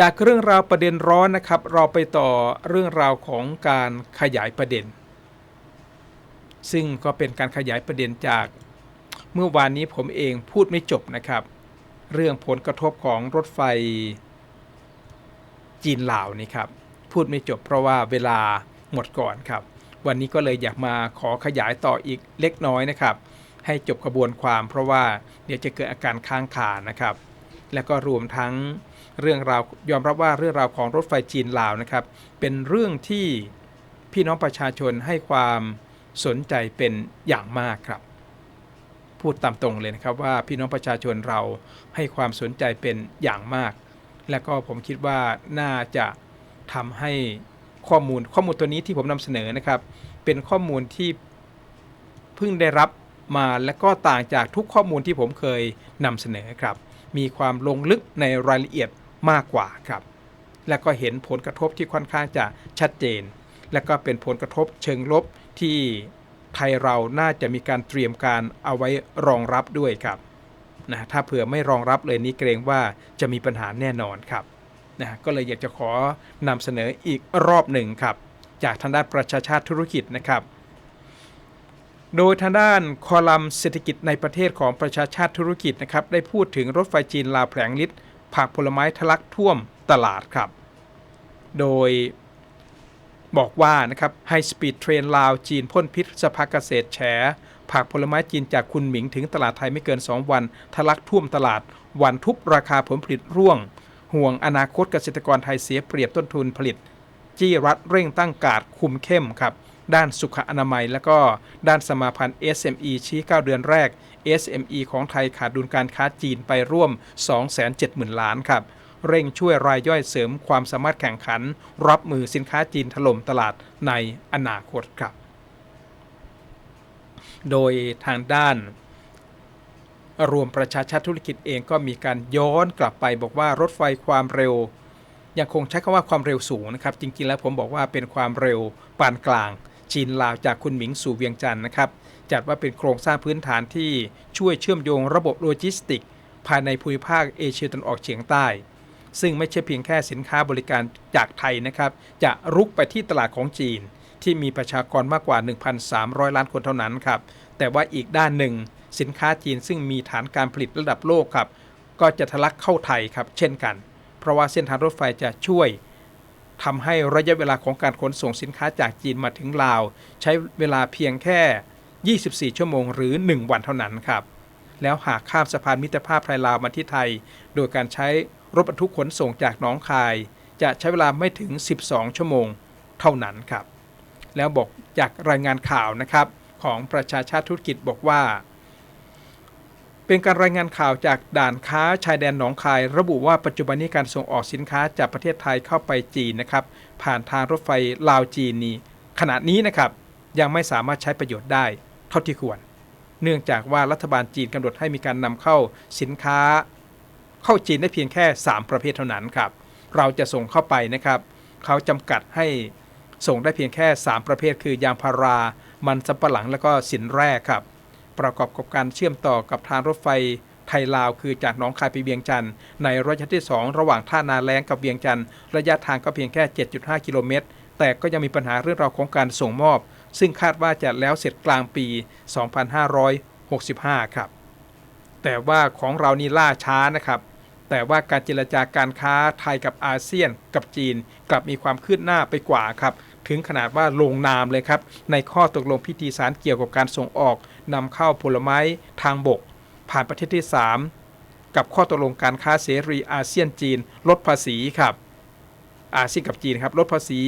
จากเรื่องราวประเด็นร้อนนะครับ เราไปต่อเรื่องราวของการขยายประเด็น ซึ่งก็เป็นการขยายประเด็นจากเมื่อวานนี้ผมเองพูดไม่จบนะครับ เรื่องผลกระทบของรถไฟจีนลาวนี่ครับพูดไม่จบเพราะว่าเวลาหมดก่อนครับ วันนี้ก็เลยอยากมาขอขยายต่ออีกเล็กน้อยนะครับ ให้จบกระบวนความเพราะว่าเดี๋ยวจะเกิดอาการค้างคานะครับ และก็รวมทั้ง เรื่องราวยอมรับว่าเรื่องราวของรถไฟจีนลาวนะครับ เป็นเรื่องที่พี่น้องประชาชนให้ความสนใจเป็นอย่างมากครับ พูดตามตรงเลยนะครับว่าพี่น้องประชาชนเราให้ความสนใจเป็นอย่างมาก และก็ผมคิดว่าน่าจะทำให้ข้อมูลข้อมูลตัวนี้ที่ผมนำเสนอนะครับ เป็นข้อมูลที่เพิ่งได้รับมาและก็ต่างจากทุกข้อมูลที่ผมเคยนำเสนอครับ มีความลงลึกในรายละเอียด มากกว่าครับ และก็เห็นผลกระทบที่ค่อนข้างจะชัดเจน และก็เป็นผลกระทบเชิงลบที่ไทยเราน่าจะมีการเตรียมการเอาไว้รองรับด้วยครับนะถ้าเผื่อไม่รองรับเลยนี้เกรงว่าจะมีปัญหาแน่นอนครับนะก็เลยอยากจะขอนำเสนออีกรอบหนึ่งครับ จากทางด้านประชาชาติธุรกิจนะครับ โดยทางด้านคอลัมน์เศรษฐกิจในประเทศของประชาชาติธุรกิจนะครับ ได้พูดถึงรถไฟจีนลาวแผลงฤทธิ์ ผักผลไม้ทะลักท่วมตลาดครับ โดยบอกว่านะครับไฮสปีดเทรนลาวจีนพ่นพิษสภาเกษตรแฉผักผลไม้จีนจากคุณหมิงถึงตลาดไทยไม่เกิน 2 วันทะลักท่วมตลาด วันทุบราคาผลผลิตร่วง ห่วงอนาคตเกษตรกรไทยเสียเปรียบต้นทุนผลิต จี้รัฐเร่งตั้งการคุมเข้มครับ ด้านสุขอนามัย และก็ด้านสมาพันธ์ SME ชี้ 9 เดือนแรก SME ของไทยขาดดุลการค้าจีนไปร่วม 270,000 ล้านครับเร่งช่วยรายย่อยเสริมความสามารถแข่งขัน รับมือสินค้าจีนถล่มตลาดในอนาคตครับ โดยทางด้านรวมประชาชาติธุรกิจเองก็มีการย้อนกลับไปบอกว่ารถไฟความเร็ว ยังคงใช้คำว่าความเร็วสูงนะครับ จริงๆแล้วผมบอกว่าเป็นความเร็วปานกลาง จีนลาวจากคุณหมิงสู่เวียงจันทร์นะครับจัดว่าเป็นโครงสร้างพื้นฐานที่ช่วยเชื่อมโยงระบบโลจิสติก ภายในภูมิภาคเอเชียตะวันออกเฉียงใต้ ซึ่งไม่ใช่เพียงแค่สินค้าบริการจากไทยนะครับจะรุกไปที่ตลาดของจีน ที่มีประชากรมากกว่า 1,300 ล้านคนเท่านั้นครับแต่ว่าอีกด้านหนึ่ง สินค้าจีนซึ่งมีฐานการผลิตระดับโลกครับก็จะทะลักเข้าไทยครับเช่นกัน เพราะว่าเส้นทางรถไฟจะช่วย ทำให้ระยะเวลาของการขนส่งสินค้าจากจีนมาถึงลาว ใช้เวลาเพียงแค่ 24 ชั่วโมงหรือ 1 วันเท่านั้นครับ แล้วหากข้ามสะพานมิตรภาพไทยลาวมาที่ไทย โดยการใช้รถบรรทุกขนส่งจากหนองคาย จะใช้เวลาไม่ถึง 12 ชั่วโมงเท่านั้นครับ แล้วบอกจากรายงานข่าวนะครับของประชาชาติธุรกิจบอกว่า เป็นการรายงานข่าวจากด่านค้าชายแดนหนองคาย ระบุว่าปัจจุบันนี้การส่งออกสินค้าจากประเทศไทยเข้าไปจีนนะครับ ผ่านทางรถไฟลาวจีนนี้ขณะนี้นะครับยังไม่สามารถใช้ประโยชน์ได้เท่าที่ควร เนื่องจากว่ารัฐบาลจีนกำหนดให้มีการนำเข้าสินค้า เข้าจีนได้เพียงแค่ 3 ประเภทเท่านั้นครับ เราจะส่งเข้าไปนะครับ เขาจำกัดให้ส่งได้เพียงแค่ 3 ประเภท คือยางพารา มันสำปะหลังและก็สินแร่ครับ ประกอบกับการเชื่อมต่อกับทางรถไฟไทยลาวคือจากหนองคายไปเวียงจันทร์ในระยะที่ 2 ระหว่างท่านาแรงกับเวียงจันทร์ระยะทางก็เพียงแค่ 7.5 กิโลเมตร แต่ก็ยังมีปัญหาเรื่องราวของการส่งมอบ ซึ่งคาดว่าจะแล้วเสร็จกลางปี 2565 ครับ แต่ว่าของเรานี่ล่าช้านะครับ แต่ว่าการเจรจาการค้าไทยกับอาเซียนกับจีน กลับมีความคืบหน้าไปกว่าครับ ถึงขนาดว่าลงนามเลยครับ ในข้อตกลงพิธีสารเกี่ยวกับการส่งออก นำเข้าผลไม้ทางบก ผ่านประเทศที่ 3 กับข้อตกลงการค้าเสรีอาเซียนจีน ลดภาษีครับ อาเซียนกับจีนครับลดภาษี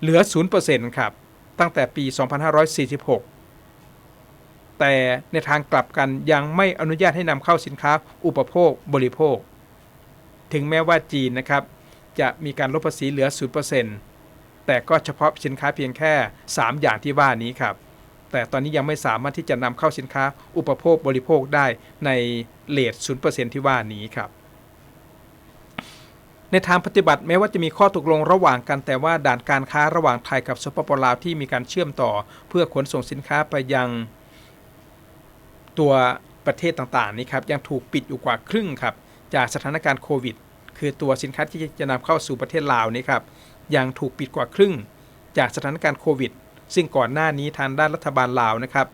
เหลือ 0%ครับ ตั้งแต่ปี 2546 แต่ในทางกลับกันยังไม่อนุญาตให้นำเข้าสินค้าอุปโภคบริโภค ถึงแม้ว่าจีนนะครับ จะมีการลดภาษีเหลือ 0%แต่ก็เฉพาะสินค้าเพียงแค่ 3 อย่างที่ว่านี้ครับ แต่ตอนนี้ยังไม่สามารถที่จะนำเข้าสินค้าอุปโภคบริโภคได้ในเลท0%ที่ว่านี้ครับในทางปฏิบัติแม้ว่าจะมีข้อตกลงระหว่างกันแต่ว่าด่านการค้าระหว่างไทยกับสปปลาวที่มีการเชื่อมต่อ เพื่อขนส่งสินค้าไปยังตัวประเทศต่างๆนี้ครับยังถูกปิดอยู่กว่าครึ่งครับจากสถานการณ์โควิด คือตัวสินค้าที่จะนำเข้าสู่ประเทศลาวนี่ครับยังถูกปิดกว่าครึ่ง จากสถานการณ์โควิด ซึ่งก่อนหน้านี้ทางด้านรัฐบาลลาวนะครับ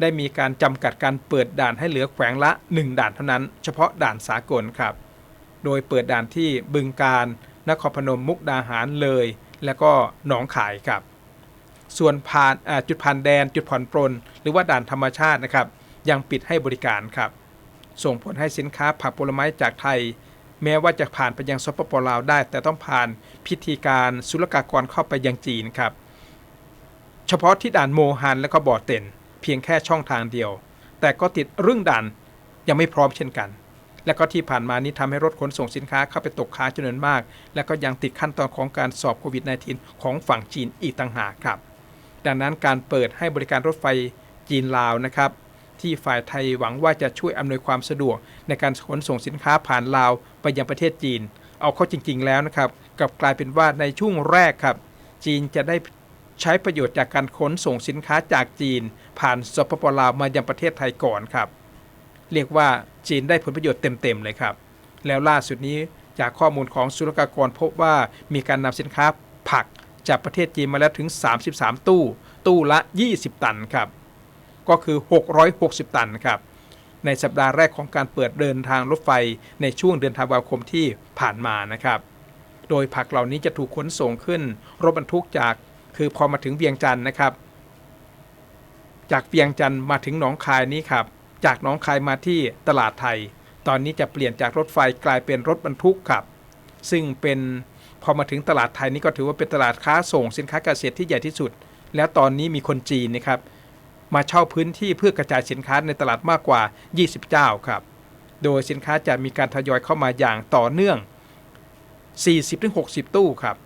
ได้มีการจำกัดการเปิดด่านให้เหลือแขวงละ 1 ด่านเท่านั้น เฉพาะด่านสากลครับ โดยเปิดด่านที่บึงการนครพนมมุกดาหารเลย และก็หนองขายครับ ส่วนผ่านจุดผ่านแดนจุดผ่อนปลนหรือว่าด่านธรรมชาตินะครับ ยังปิดให้บริการครับ ส่งผลให้สินค้าผักผลไม้จากไทยแม้ว่าจะผ่านไปยังสปปลาวได้ แต่ต้องผ่านพิธีการศุลกากรเข้าไปยังจีนครับ เฉพาะที่ด่านโมฮันและก็บ่อเต็นเพียงแค่ช่องทางเดียว แต่ก็ติดเรื่องด่านยังไม่พร้อมเช่นกัน และก็ที่ผ่านมานี้ทำให้รถขนส่งสินค้าเข้าไปตกค้างจำนวนมาก และก็ยังติดขั้นตอนของการสอบโควิด -19 ของฝั่งจีนอีกต่างหากครับ ดังนั้นการเปิดให้บริการรถไฟจีนลาวนะครับที่ฝ่ายไทยหวังว่าจะช่วยอำนวยความสะดวก ในการขนส่งสินค้าผ่านลาวไปยังประเทศจีน เอาเข้าจริง ๆ แล้วนะครับกลับกลายเป็นว่าในช่วงแรกครับ จีนจะได้ ใช้ประโยชน์จากการขนส่งสินค้าจากจีน ผ่านสปปลาวมายังประเทศไทยก่อนครับ เรียกว่าจีนได้ผลประโยชน์เต็มๆเลยครับ แล้วล่าสุดนี้จากข้อมูลของศุลกากรพบว่ามีการนำสินค้าผักจากประเทศจีนมาแล้วถึง 33 ตู้ ตู้ละ 20 ตันครับ ก็คือ 660 ตันครับ ในสัปดาห์แรกของการเปิดเดินทางรถไฟในช่วงเดือนธันวาคมที่ผ่านมานะครับ โดยผักเหล่านี้จะถูกขนส่งขึ้นรถบรรทุกจาก คือพอมาถึงเวียงจันทร์นะครับ จากเวียงจันทร์มาถึงหนองคายนี้ครับ จากหนองคายมาที่ตลาดไทย ตอนนี้จะเปลี่ยนจากรถไฟกลายเป็นรถบรรทุกครับ ซึ่งเป็นพอมาถึงตลาดไทยนี่ก็ถือว่าเป็นตลาดค้าส่งสินค้าเกษตรที่ใหญ่ที่สุด แล้วตอนนี้มีคนจีนนะครับมาเช่าพื้นที่เพื่อกระจายสินค้าในตลาดมากกว่า 20 เจ้าครับ โดยสินค้าจะมีการทยอยเข้ามาอย่างต่อเนื่อง 40-60 ตู้ครับ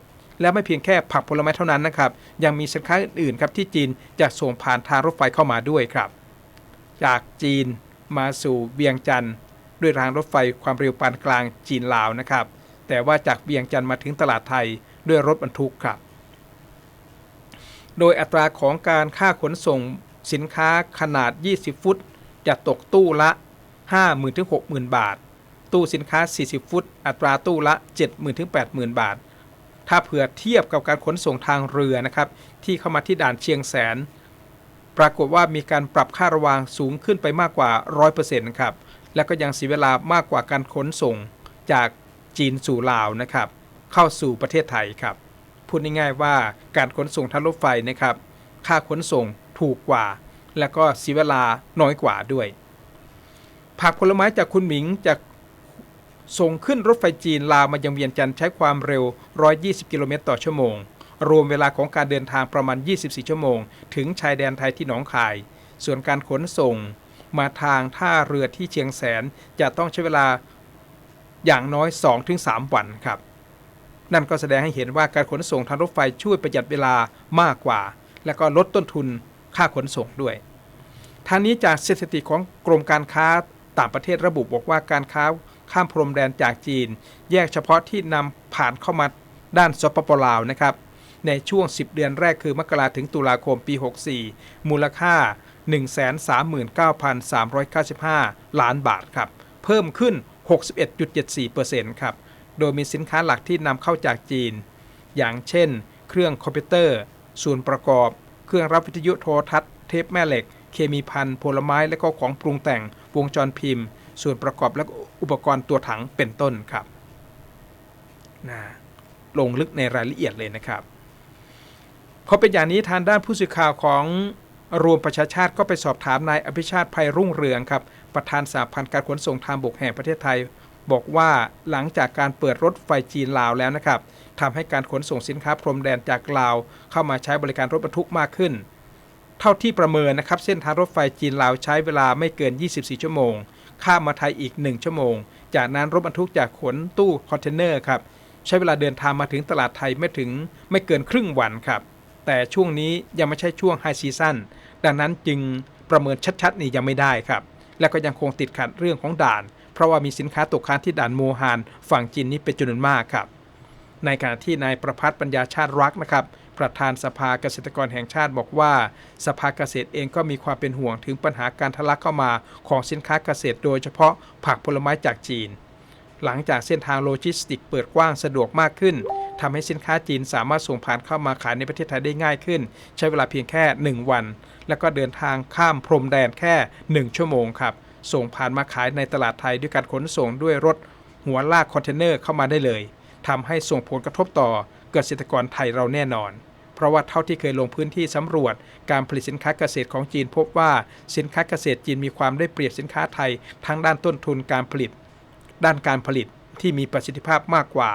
และไม่เพียงแค่ผักผลไม้เท่านั้นนะครับ ยังมีสินค้าอื่นๆครับที่จีนจะส่งผ่านทางรถไฟเข้ามาด้วยครับ จากจีนมาสู่เวียงจันทร์ด้วยรางรถไฟความเร็วปานกลางจีนลาวนะครับ แต่ว่าจากเวียงจันทร์มาถึงตลาดไทยด้วยรถบรรทุกครับ โดยอัตราของการค่าขนส่งสินค้าขนาด 20 ฟุต จะตกตู้ละ 50,000ถึง60,000 บาท ตู้สินค้า 40 ฟุต อัตราตู้ละ 70,000ถึง80,000 บาท ถ้าเผื่อเทียบกับการขนส่งทางเรือนะครับ ที่เข้ามาที่ด่านเชียงแสน ปรากฏว่ามีการปรับค่าระวางสูงขึ้นไปมากกว่า 100%นะครับ และก็ยังเสียเวลามากกว่าการขนส่งจากจีนสู่ลาวนะครับ เข้าสู่ประเทศไทยครับ พูดง่ายๆว่าการขนส่งทางรถไฟนะครับ ค่าขนส่งถูกกว่า และก็เสียเวลาน้อยกว่าด้วย ผักผลไม้จากคุณหมิงจะ ส่งขึ้นรถไฟจีนลาวมายังเวียงจันทร์ใช้ความเร็ว 120 กิโลเมตรต่อชั่วโมง รวมเวลาของการเดินทางประมาณ 24 ชั่วโมง ถึงชายแดนไทยที่หนองคาย ส่วนการขนส่งมาทางท่าเรือที่เชียงแสนจะต้องใช้เวลาอย่างน้อย 2-3 วันครับ นั่นก็แสดงให้เห็นว่าการขนส่งทางรถไฟช่วยประหยัดเวลามากกว่า และก็ลดต้นทุนค่าขนส่งด้วยทางนี้จากสถิติของกรมการค้าต่างประเทศระบุบอกว่าการค้า ข้ามพรมแดนจากจีน แยกเฉพาะที่นำผ่านเข้ามาด้านสปปลาวนะครับในช่วง 10 เดือนแรกคือมกราถึงตุลาคมปี 64 มูลค่า 139,395 ล้านบาทครับ เพิ่มขึ้น 61.74%ครับ โดยมีสินค้าหลักที่นำเข้าจากจีน อย่างเช่น เครื่องคอมพิวเตอร์ ส่วนประกอบ เครื่องรับวิทยุโทรทัศน์ เทปแม่เหล็ก เคมีพันผลไม้และก็ของปรุงแต่ง วงจรพิมพ์ ส่วนประกอบและอุปกรณ์ตัวถังเป็นต้นครับนะลงลึกในรายละเอียดเลยนะครับพอเป็นอย่างนี้ทางด้านผู้สื่อข่าวของรวมประชาชาติก็ไปสอบถามนายอภิชาติภัยรุ่งเรืองครับ ประธานสหพันธ์การขนส่งทางบกแห่งประเทศไทย บอกว่าหลังจากการเปิดรถไฟจีนลาวแล้วนะครับทำให้การขนส่งสินค้าพรมแดนจากลาวเข้ามาใช้บริการรถบรรทุกมากขึ้น เท่าที่ประเมินนะครับ เส้นทางรถไฟจีนลาวใช้เวลาไม่เกิน 24 ชั่วโมง ข้ามมาไทยอีก 1 ชั่วโมง จากนั้นรถบรรทุกจากขนตู้คอนเทนเนอร์ครับใช้เวลาเดินทางมาถึงตลาดไทยไม่ถึงไม่เกินครึ่งวันครับ แต่ช่วงนี้ยังไม่ใช่ช่วงไฮซีซั่นดังนั้นจึงประเมินชัดๆนี่ยังไม่ได้ครับ และก็ยังคงติดขัดเรื่องของด่าน เพราะว่ามีสินค้าตกค้างที่ด่านโมฮานฝั่งจีนนี้เป็นจำนวนมากครับ ในขณะที่นายประพัฒน์ปัญญาชาติรักนะครับ ประธานสภาเกษตรกรแห่งชาติบอกว่า สภาเกษตรเองก็มีความเป็นห่วงถึงปัญหาการทะลักเข้ามาของสินค้าเกษตร โดยเฉพาะผักผลไม้จากจีน หลังจากเส้นทางโลจิสติกเปิดกว้างสะดวกมากขึ้นทำให้สินค้าจีนสามารถส่งผ่านเข้ามาขายในประเทศไทยได้ง่ายขึ้น ใช้เวลาเพียงแค่ 1 วัน แล้วก็เดินทางข้ามพรมแดนแค่ 1 ชั่วโมงครับส่งผ่านมาขายในตลาดไทยด้วยการขนส่งด้วยรถหัวลากคอนเทนเนอร์เข้ามาได้เลยทำให้ส่งผลกระทบต่อ เกษตรกรไทยเราแน่นอน เพราะว่าเท่าที่เคยลงพื้นที่สำรวจ การผลิตสินค้าเกษตรของจีนพบว่าสินค้าเกษตรจีนมีความได้เปรียบสินค้าไทย ทั้งด้านต้นทุนการผลิต ด้านการผลิตที่มีประสิทธิภาพมากกว่า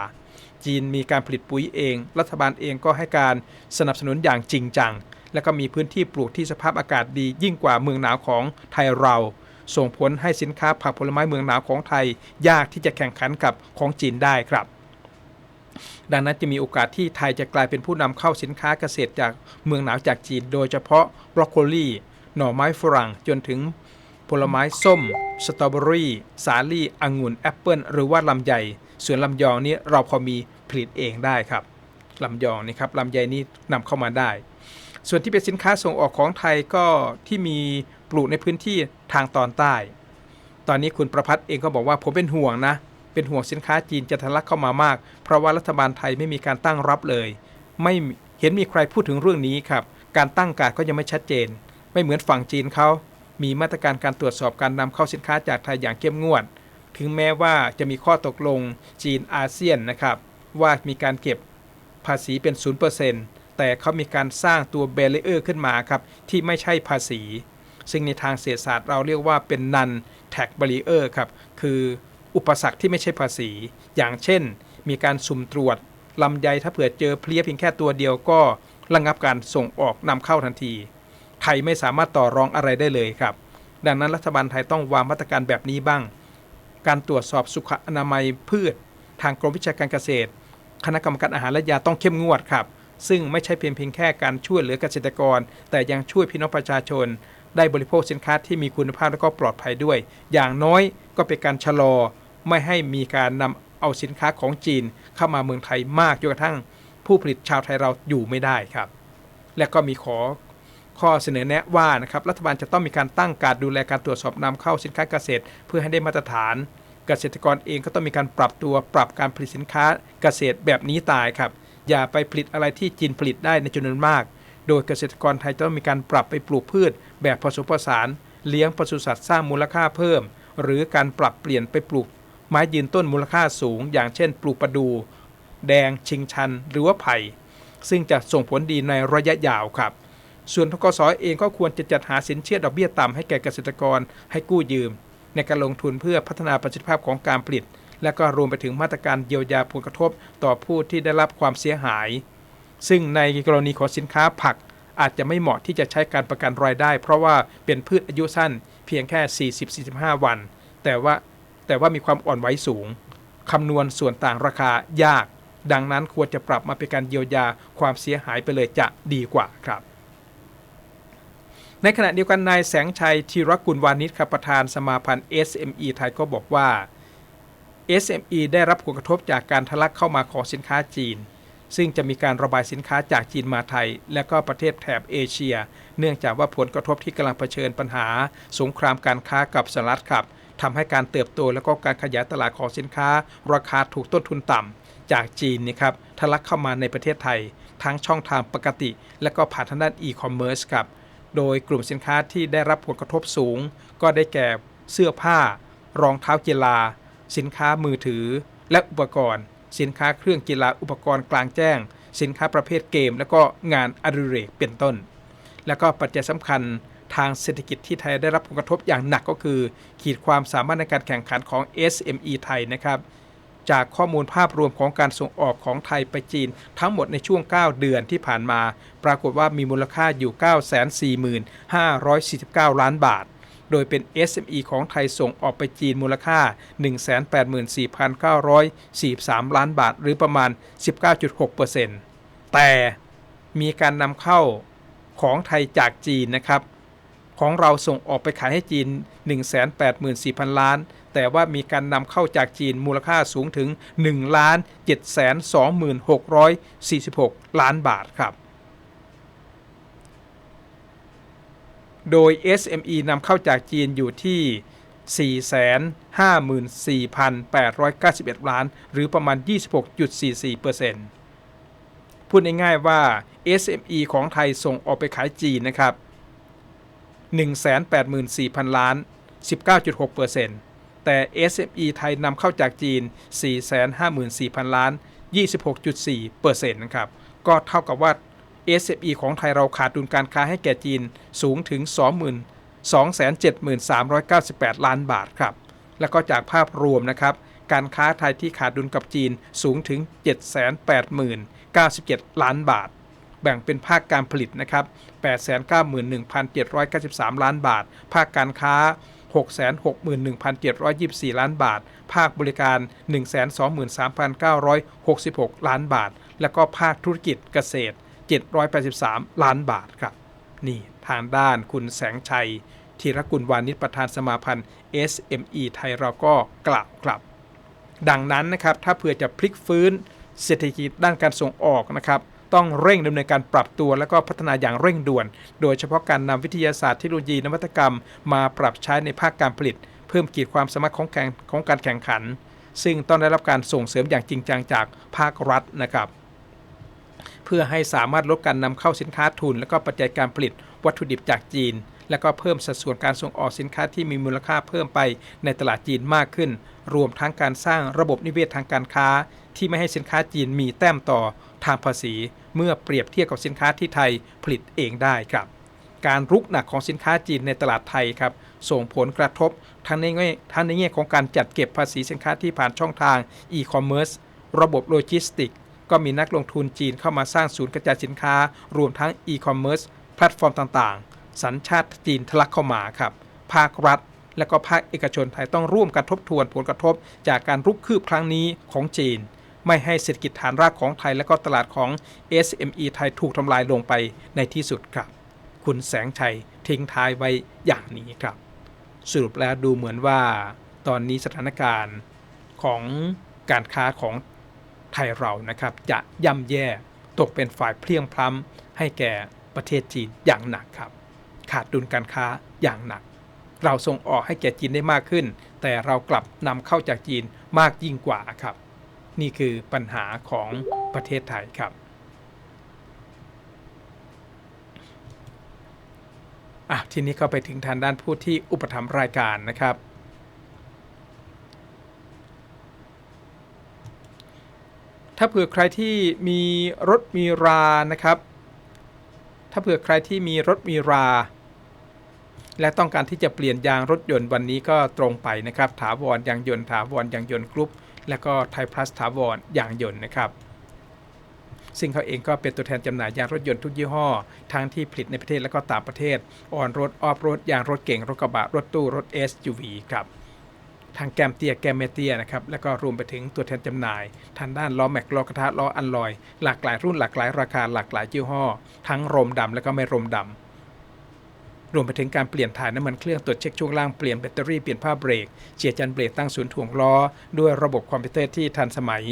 จีนมีการผลิตปุ๋ยเอง รัฐบาลเองก็ให้การสนับสนุนอย่างจริงจัง และก็มีพื้นที่ปลูกที่สภาพอากาศดี ยิ่งกว่าเมืองหนาวของไทยเรา ส่งผลให้สินค้าผักผลไม้เมืองหนาวของไทย ยากที่จะแข่งขันกับของจีนได้ครับ ดังนั้นจะมีโอกาสที่ไทยจะกลายเป็นผู้นำเข้าสินค้าเกษตรจากเมืองหนาวจากจีน โดยเฉพาะบรอกโคลีหน่อไม้ฝรั่งจนถึงผลไม้ส้ม สตรอเบอรี่ สาลี่องุ่นแอปเปิลหรือว่าลำไยส่วนลำยองนี้เราพอมีผลิตเองได้ครับลำยองนี่ครับลำไยนี่นำเข้ามาได้ ส่วนที่เป็นสินค้าส่งออกของไทยก็ที่มีปลูกในพื้นที่ทางตอนใต้ ตอนนี้คุณประพัฒน์เองก็บอกว่าผมเป็นห่วงนะ เป็นห่วงสินค้าจีนจะทะลักเข้ามามาก เพราะว่ารัฐบาลไทยไม่มีการตั้งรับเลย ไม่เห็นมีใครพูดถึงเรื่องนี้ครับ การตั้งการดก็ยังไม่ชัดเจน ไม่เหมือนฝั่งจีนเขามีมาตรการการตรวจสอบการนำเข้าสินค้าจากไทยอย่างเข้มงวด ถึงแม้ว่าจะมีข้อตกลงจีนอาเซียนนะครับ ว่ามีการเก็บภาษีเป็น 0%แต่เขามีการสร้างตัวเบรเออร์ขึ้นมาครับ ที่ไม่ใช่ภาษี ซึ่งในทางเศรษฐศาสตร์เราเรียกว่าเป็น non tax barrier ครับ คือ อุปสรรคที่ไม่ใช่ภาษี อย่างเช่น มีการสุ่มตรวจลำไยถ้าเผื่อเจอเพลี้ยเพียงแค่ตัวเดียวก็ระงับการส่งออกนำเข้าทันที ไทยไม่สามารถต่อรองอะไรได้เลยครับ ดังนั้นรัฐบาลไทยต้องวางมาตรการแบบนี้บ้าง การตรวจสอบสุขอนามัยพืช ทางกรมวิชาการเกษตร คณะกรรมการอาหารและยาต้องเข้มงวดครับ ซึ่งไม่ใช่เพียงเพียงแค่การช่วยเหลือเกษตรกร แต่ยังช่วยพี่น้องประชาชน ได้บริโภคสินค้าที่มีคุณภาพและก็ปลอดภัยด้วย อย่างน้อยก็เป็นการชะลอ ไม่ให้มีการนำเอาสินค้าของจีนเข้ามาเมืองไทยมากจนกระทั่งผู้ผลิตชาวไทยเราอยู่ไม่ได้ครับ และก็มีขอข้อเสนอแนะว่านะครับรัฐบาลจะต้องมีการตั้งการดูแลการตรวจสอบนำเข้าสินค้าเกษตร เพื่อให้ได้มาตรฐาน เกษตรกรเองก็ต้องมีการปรับตัวปรับการผลิตสินค้าเกษตรแบบนี้ตายครับ อย่าไปผลิตอะไรที่จีนผลิตได้ในจำนวนมาก โดยเกษตรกรไทยต้องมีการปรับไปปลูกพืช แบบผสมผสาน เลี้ยงปศุสัตว์สร้างมูลค่าเพิ่ม หรือการปรับเปลี่ยนไปปลูก ไม้ยืนต้นมูลค่าสูง อย่างเช่น ปลูกประดู แดง ชิงชัน หรือว่าไผ่ซึ่งจะส่งผลดีในระยะยาวครับ ส่วนทกสเองก็ควรจะจัดหาสินเชื่อดอกเบี้ยต่ำให้แก่เกษตรกรให้กู้ยืม ในการลงทุนเพื่อพัฒนาประสิทธิภาพของการผลิต และก็รวมไปถึงมาตรการเยียวยาผลกระทบต่อผู้ที่ได้รับความเสียหาย ซึ่งในกรณีของสินค้าผักอาจจะไม่เหมาะที่จะใช้การประกันรายได้ เพราะว่าเป็นพืชอายุสั้นเพียงแค่ 40-45 วัน แต่ว่า แต่ว่ามีความอ่อนไหวสูงคำนวณส่วนต่างราคายาก ดังนั้นควรจะปรับมาเป็นการเยียวยาความเสียหายไปเลยจะดีกว่าครับ ในขณะเดียวกันนายแสงชัยธีรกุลวานิชครับประธานสมาพันธ์ SME ไทยก็บอกว่า SME ได้รับผลกระทบจากการทะลักเข้ามาของสินค้าจีน ซึ่งจะมีการระบายสินค้าจากจีนมาไทย และก็ประเทศแถบเอเชีย เนื่องจากว่าผลกระทบที่กำลังเผชิญปัญหา สงครามการค้ากับสหรัฐครับ ทำให้การเติบโตและก็การขยายตลาดของสินค้า ราคาถูกต้นทุนต่ำจากจีนนี่ครับทะลักเข้ามาในประเทศไทย ทั้งช่องทางปกติ และก็ผ่านทางด้านอีคอมเมิร์ซครับโดยกลุ่มสินค้าที่ได้รับผลกระทบสูง ก็ได้แก่เสื้อผ้า รองเท้ากีฬา สินค้ามือถือ และอุปกรณ์ สินค้าเครื่องกีฬาอุปกรณ์กลางแจ้ง สินค้าประเภทเกม และก็งานอดิเรกเป็นต้น แล้วก็ปัจจัยสำคัญ ทางเศรษฐกิจที่ไทยได้รับผลกระทบอย่างหนักก็คือ ขีดความสามารถในการแข่งขันของ SME ไทยนะครับจากข้อมูลภาพรวมของการส่งออกของไทยไปจีน ทั้งหมดในช่วง 9 เดือนที่ผ่านมา ปรากฏว่ามีมูลค่าอยู่ 944,549 ล้านบาท โดยเป็น SME ของไทยส่งออกไปจีนมูลค่า 184,943 ล้านบาท หรือประมาณ 19.6%แต่มีการนำเข้าของไทยจากจีนนะครับ ของเราส่งออกไปขายให้จีน 184,000 ล้าน แต่ว่ามีการนำเข้าจากจีนมูลค่าสูงถึง 1 ล้าน 726,46 ล้านบาทครับ โดย SME นำเข้าจากจีนอยู่ที่454,891 ล้าน หรือประมาณ 26.44%พูดง่ายๆว่า SME ของไทยส่งออกไปขายจีนนะครับ 184,000 ล้าน 19.6%แต่ SME ไทยนำเข้าจากจีน 454,000 ล้าน 26.4%นะครับก็เท่ากับว่า SME ของไทยเราขาดดุลการค้าให้แก่จีนสูงถึง 2,273,398 ล้านบาทครับ แล้วก็จากภาพรวมนะครับ การค้าไทยที่ขาดดุลกับจีนสูงถึง 7,8,097 ล้านบาท แบ่งเป็นภาคการผลิตนะครับ 891,793 ล้านบาท ภาคการค้า 661,724 ล้านบาท ภาคบริการ 123,966 ล้านบาท แล้วก็ภาคธุรกิจเกษตร 783 ล้านบาทครับ นี่ทางด้านคุณแสงชัยธีรกุลวานิชประธานสมาพันธ์ SME ไทยเราก็กล่าวครับ ดังนั้นนะครับถ้าเพื่อจะพลิกฟื้นเศรษฐกิจด้านการส่งออกนะครับ ต้องเร่งดำเนินการปรับตัว และก็พัฒนาอย่างเร่งด่วน โดยเฉพาะการนำวิทยาศาสตร์เทคโนโลยีนวัตกรรม มาปรับใช้ในภาคการผลิต เพิ่มขีดความสามารถของแข่งของการแข่งขัน ซึ่งต้องได้รับการส่งเสริมอย่างจริงจังจากภาครัฐนะครับเพื่อให้สามารถลดการนำเข้าสินค้าทุน และก็ปัจจัยการผลิตวัตถุดิบจากจีน และก็เพิ่มสัดส่วนการส่งออกสินค้าที่มีมูลค่าเพิ่มไปในตลาดจีนมากขึ้น รวมทั้งการสร้างระบบนิเวศทางการค้า ที่ไม่ให้สินค้าจีนมีแต้มต่อ ทางภาษี เมื่อเปรียบเทียบกับสินค้าที่ไทยผลิตเองได้ครับ การรุกหนักของสินค้าจีนในตลาดไทยครับส่งผลกระทบทั้งในแง่ทั้งในแง่ของการจัดเก็บภาษีสินค้าที่ผ่านช่องทางอีคอมเมิร์ซระบบโลจิสติก ก็มีนักลงทุนจีนเข้ามาสร้างศูนย์กระจายสินค้า รวมทั้งอีคอมเมิร์ซแพลตฟอร์มต่างๆ สัญชาติจีนทะลักเข้ามาครับ ภาครัฐ และก็ภาคเอกชนไทยต้องร่วมกันทบทวนผลกระทบจากการรุกคืบครั้งนี้ของจีน ไม่ให้เศรษฐกิจฐานรากของไทยและก็ตลาดของ SME ไทยถูกทำลายลงไปในที่สุดครับ คุณแสงชัยทิ้งท้ายไว้อย่างนี้ครับ สรุปแล้วดูเหมือนว่า ตอนนี้สถานการณ์ของการค้าของไทยเรานะครับ จะย่ำแย่ตกเป็นฝ่ายเพลียงพล้ำให้แก่ประเทศจีนอย่างหนักครับ ขาดดุลการค้าอย่างหนัก เราส่งออกให้แก่จีนได้มากขึ้น แต่เรากลับนำเข้าจากจีนมากยิ่งกว่าครับ นี่คือปัญหาของประเทศไทยครับอะทีนี้ก็ไปถึงทางด้านผู้ที่อุปถัมภ์รายการนะครับ ถ้าเผื่อใครที่มีรถมีรานะครับ ถ้าเผื่อใครที่มีรถมีรา และต้องการที่จะเปลี่ยนยางรถยนต์วันนี้ก็ตรงไปนะครับ ถาวรยางยนต์ถาวรยางยนต์กรุ๊ป และก็ไทยพลัสถาวรยางยนต์นะครับซึ่งเขาเองก็เป็นตัวแทนจำหน่ายยางรถยนต์ทุกยี่ห้อ ทั้งที่ผลิตในประเทศและก็ต่างประเทศออนรถออฟรถยางรถเก่ง รถกระบะ รถตู้ รถ SUV ครับทางแกมเตียแกมเมเตียนะครับ แล้วก็รวมไปถึงตัวแทนจำหน่าย ทางด้านล้อแม็กล้อกระทะล้ออันลอย หลากหลายรุ่นหลากหลายราคาหลากหลายยี่ห้อ ทั้งรมดำและก็ไม่รมดำ รวมไปถึงการเปลี่ยนถ่ายน้ำมันเครื่องตรวจเช็คช่วงล่างเปลี่ยนแบตเตอรี่เปลี่ยนผ้าเบรกเจียจันเบรกตั้งศูนย์ถ่วงล้อ ด้วยระบบคอมพิวเตอร์ที่ทันสมัย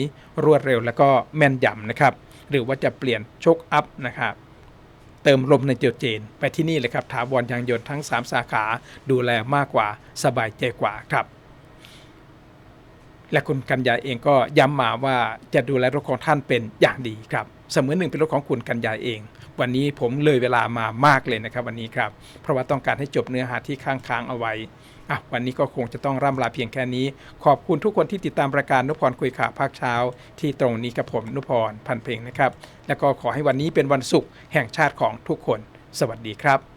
รวดเร็วและก็แม่นยำนะครับหรือว่าจะเปลี่ยนโชคอัพนะครับเติมลมในเจลเจน ไปที่นี่เลยครับถาวรยางยนต์ทั้ง 3 สาขาดูแลมากกว่าสบายใจกว่าครับและคุณกัญญาเองก็ย้ำมาว่าจะดูแลรถของท่านเป็นอย่างดีครับ เสมือนหนึ่งเป็นรถของคุณกัญญาเอง วันนี้ผมเลยเวลามามากเลยนะครับ วันนี้ครับ เพราะว่าต้องการให้จบเนื้อหาที่ค้างค้างๆเอาไว้อะวันนี้ก็คงจะต้องร่ำลาเพียงแค่นี้ ขอบคุณทุกคนที่ติดตามรายการนุพรคุยข่าวภาคเช้า ที่ตรงนี้กับผมนุพรพันเพลงนะครับ แล้วก็ขอให้วันนี้เป็นวันศุกร์แห่งชาติของทุกคน สวัสดีครับ